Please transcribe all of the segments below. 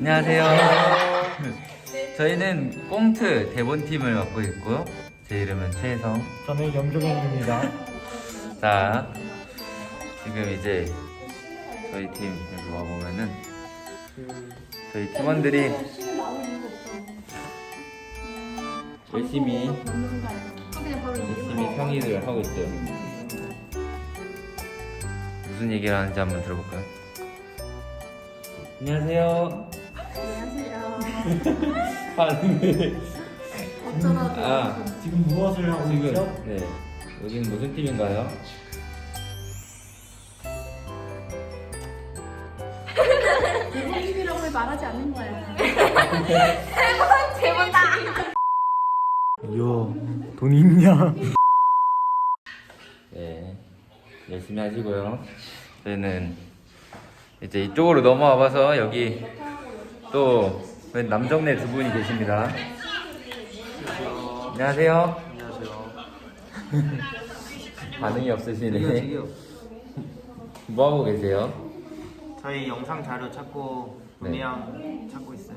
안녕하세요. 저희는 꽁트 대본팀을 맡고 있고요. 제 이름은 최혜성. 저는 염종현입니다. 자, 지금 이제 저희 팀 여기 와보면은 저희 팀원들이 열심히 열심히 상의를 하고 있어요. 무슨 얘기를 하는지 한번 들어볼까요? 안녕하세요. 안녕하세요. 반응을. 어쩌다 아, 지금 무엇을 하고 지금 있죠? 네 여기는 무슨 팀인가요? 왜 말하지 않는 거야? 이야, 돈 있냐? 네 열심히 하시고요. 저희는 이제 이쪽으로 넘어와 봐서 여기 또 남정네 두 분이 계십니다. 안녕하세요. 안녕하세요. 반응이 없으시네. 뭐 하고 계세요? 저희 영상 자료 찾고 네. 문의양 찾고 있어요.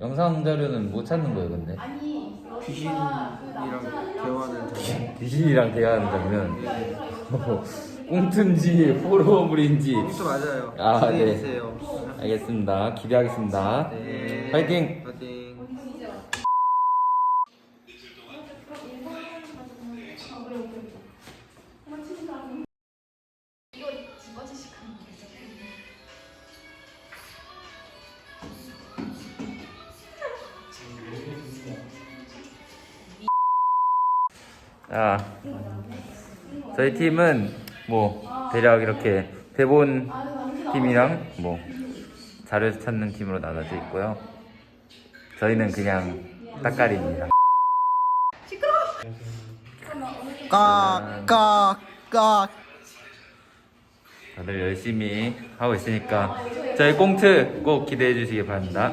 영상 자료는 못 찾는 거예요, 근데. 귀신이랑 대화하는 자료. 귀신이랑 대화하는 장면. 꽁트인지 호러물인지. 또 맞아요. 아, 네. 기대해주세요. 알겠습니다. 기대하겠습니다. 네. 파이팅! 파이팅. 자, 저희 팀은 뭐 대략 이렇게 대본 팀이랑 뭐 자료 찾는 팀으로 나눠져 있고요. 저희는 그냥 따까리입니다. 까까까. 다들 열심히 하고 있으니까 저희 꽁트 꼭 기대해 주시기 바랍니다.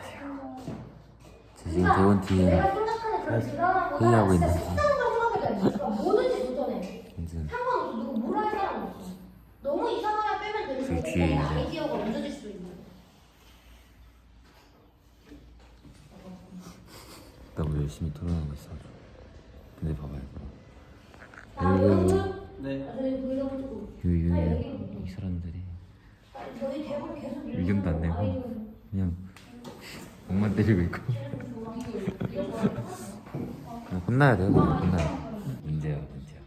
저 지금 대원팀 회의하고. 너무 이상하면 빼면 되는 그 거고 뒤에 이제- 아이디어가 얹어질 수 있는. 너무 열심히 토론하고 있어. 근데 봐봐요. 아, 그러면 네. 아, 저희 불러가지고. 유유 이 사람들이. 저희 대본 계속 의견도 안 내고 그냥 목만 때리고 있고 혼나야 돼요 혼나야 문제야 문제야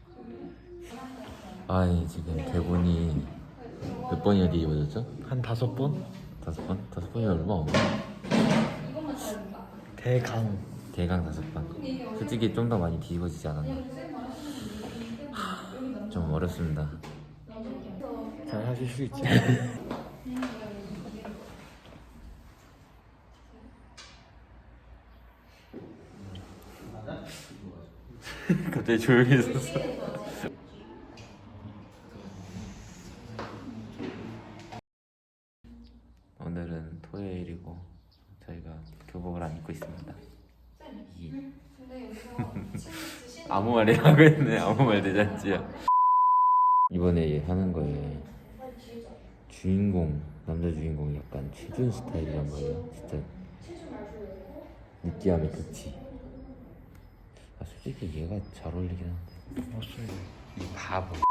아이 지금 대본이 몇 번이나 뒤집어졌죠? 한 다섯 번? 다섯 번? 다섯 번이 얼마 없나? 대강. 대강 다섯 번 솔직히 좀 더 많이 뒤집어지지 않았나 하, 좀 어렵습니다 잘 하실 수 있지. 갑자기 조용해졌어 오늘은 토요일이고 저희가 교복을 안 입고 있습니다. 이. 아무 말이나 하고 있네. 아무 말 대잔치야. 이번에 하는 거에 주인공 남자 주인공이 약간 최준 스타일이란 말이야. 진짜 느끼함의 극치 아 솔직히 얘가 잘 어울리긴 한데 맞습니다. 이 바보